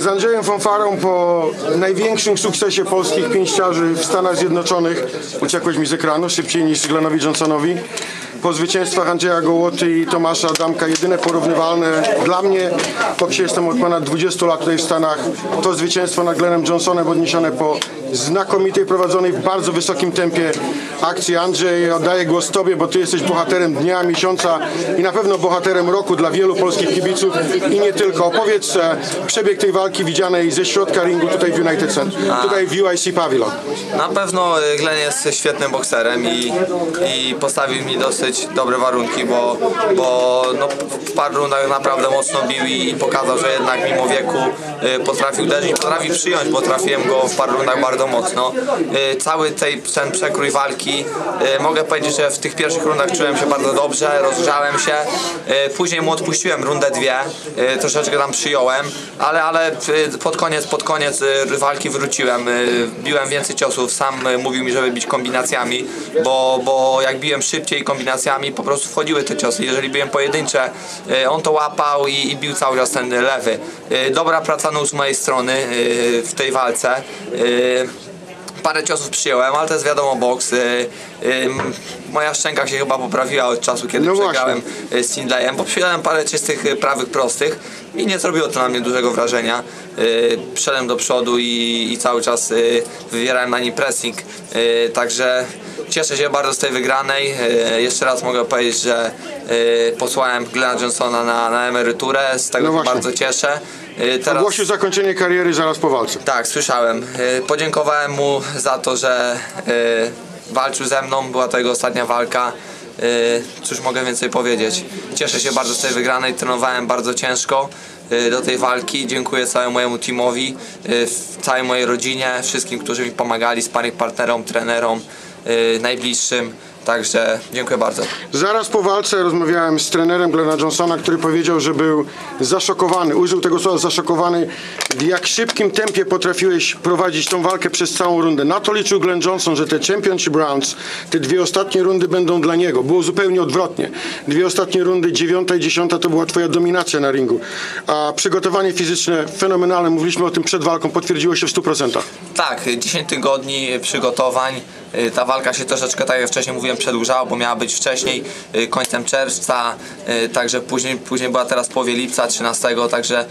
Z Andrzejem Fanfarą po największym sukcesie polskich pięściarzy w Stanach Zjednoczonych uciekłeś mi z ekranu szybciej niż Glenowi Johnsonowi. Po zwycięstwach Andrzeja Gołoty i Tomasza Adamka jedyne porównywalne dla mnie, boksie jestem od ponad 20 lat tutaj w Stanach, to zwycięstwo nad Glenem Johnsonem odniesione po znakomitej prowadzonej w bardzo wysokim tempie akcji. Andrzej, oddaję głos Tobie, bo Ty jesteś bohaterem dnia, miesiąca i na pewno bohaterem roku dla wielu polskich kibiców i nie tylko. Opowiedz e, przebieg tej walki widzianej ze środka ringu tutaj w United Center, tutaj w UIC Pavilion. Na pewno y, Glenn jest świetnym bokserem i, i postawił mi dosyć dobre warunki, bo, bo no, w paru rundach naprawdę mocno bił i, i pokazał, że jednak mimo wieku y, potrafił uderzyć, potrafił przyjąć, bo trafiłem go w paru rundach bardzo mocno. Y, Cały tej, ten przekrój walki, y, mogę powiedzieć, że w tych pierwszych rundach czułem się bardzo dobrze, rozgrzałem się. Y, Później mu odpuściłem rundę dwie, y, troszeczkę tam przyjąłem, ale, ale y, pod koniec, pod koniec walki wróciłem, biłem więcej ciosów, sam mówił mi, żeby bić kombinacjami, bo, bo jak biłem szybciej kombinacjami, po prostu wchodziły te ciosy. Jeżeli biłem pojedyncze, y, on to łapał i, i bił cały czas ten lewy. Y, Dobra praca nóg z mojej strony y, w tej walce. Parę ciosów przyjąłem, ale to jest wiadomo boks. Moja szczęka się chyba poprawiła od czasu, kiedy No przegrałem z Sindleyem, bo przyjąłem parę czystych prawych prostych i nie zrobiło to na mnie dużego wrażenia. Szedłem do przodu i, i cały czas wywierałem na nim pressing, także cieszę się bardzo z tej wygranej. Y, Jeszcze raz mogę powiedzieć, że y, posłałem Glena Johnsona na, na emeryturę, z tego No się bardzo cieszę. Y, Teraz... Ogłosił zakończenie kariery zaraz po walce. Tak, słyszałem. Podziękowałem mu za to, że walczył ze mną, była to jego ostatnia walka. Cóż mogę więcej powiedzieć? Cieszę się bardzo z tej wygranej, trenowałem bardzo ciężko do tej walki. Dziękuję całemu mojemu teamowi, całej mojej rodzinie, wszystkim, którzy mi pomagali, sparring partnerom, trenerom, najbliższym. Także dziękuję bardzo. Zaraz po walce rozmawiałem z trenerem Glena Johnsona, który powiedział, że był zaszokowany, użył tego słowa zaszokowany, w jak szybkim tempie potrafiłeś prowadzić tą walkę przez całą rundę. Na to liczył Glenn Johnson, że te championship rounds, te dwie ostatnie rundy będą dla niego. Było zupełnie odwrotnie. Dwie ostatnie rundy, dziewiąta i dziesiąta, to była twoja dominacja na ringu. A przygotowanie fizyczne fenomenalne, mówiliśmy o tym przed walką, potwierdziło się w 100%. Tak, 10 tygodni przygotowań. Y, Ta walka się troszeczkę, tak jak wcześniej mówiłem, przedłużała, bo miała być wcześniej, y, końcem czerwca, y, także później, później była teraz połowie lipca, 13, także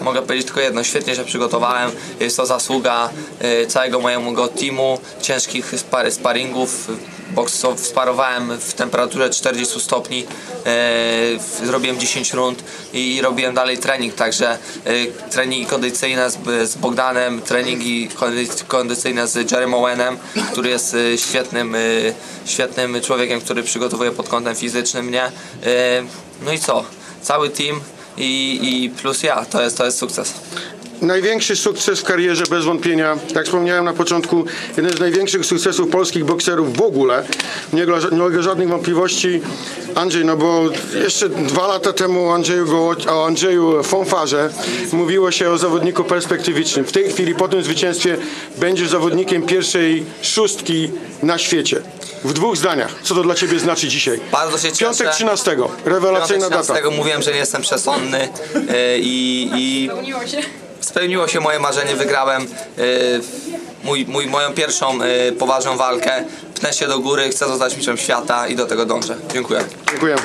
y, mogę powiedzieć tylko jedno, świetnie się przygotowałem. Jest to zasługa całego mojego teamu, ciężkich spar sparingów, Boks sparowałem w temperaturze 40 stopni, e, zrobiłem 10 rund i robiłem dalej trening, także e, treningi kondycyjne z, z Bogdanem, treningi kondy- kondycyjne z Jerem Owenem, który jest e, świetnym, e, świetnym człowiekiem, który przygotowuje pod kątem fizycznym mnie. E, no i co? Cały team i, i plus ja, to jest, to jest sukces. Największy sukces w karierze bez wątpienia, jak wspomniałem na początku, jeden z największych sukcesów polskich bokserów w ogóle. Nie ulega żadnych wątpliwości. Andrzej, no bo jeszcze dwa lata temu o Andrzeju, Goło- o Andrzeju Fonfarze mówiło się o zawodniku perspektywicznym. W tej chwili po tym zwycięstwie będziesz zawodnikiem pierwszej szóstki na świecie. W dwóch zdaniach. Co to dla Ciebie znaczy dzisiaj? Bardzo się cieszę. Piątek 13. Rewelacyjna Piątek data. 13 mówiłem, że nie jestem przesądny e, i, i Spełniło się. moje marzenie, wygrałem e, mój, mój, moją pierwszą e, poważną walkę. Pnę się do góry, chcę zostać mistrzem świata i do tego dążę. Dziękuję. Dziękuję.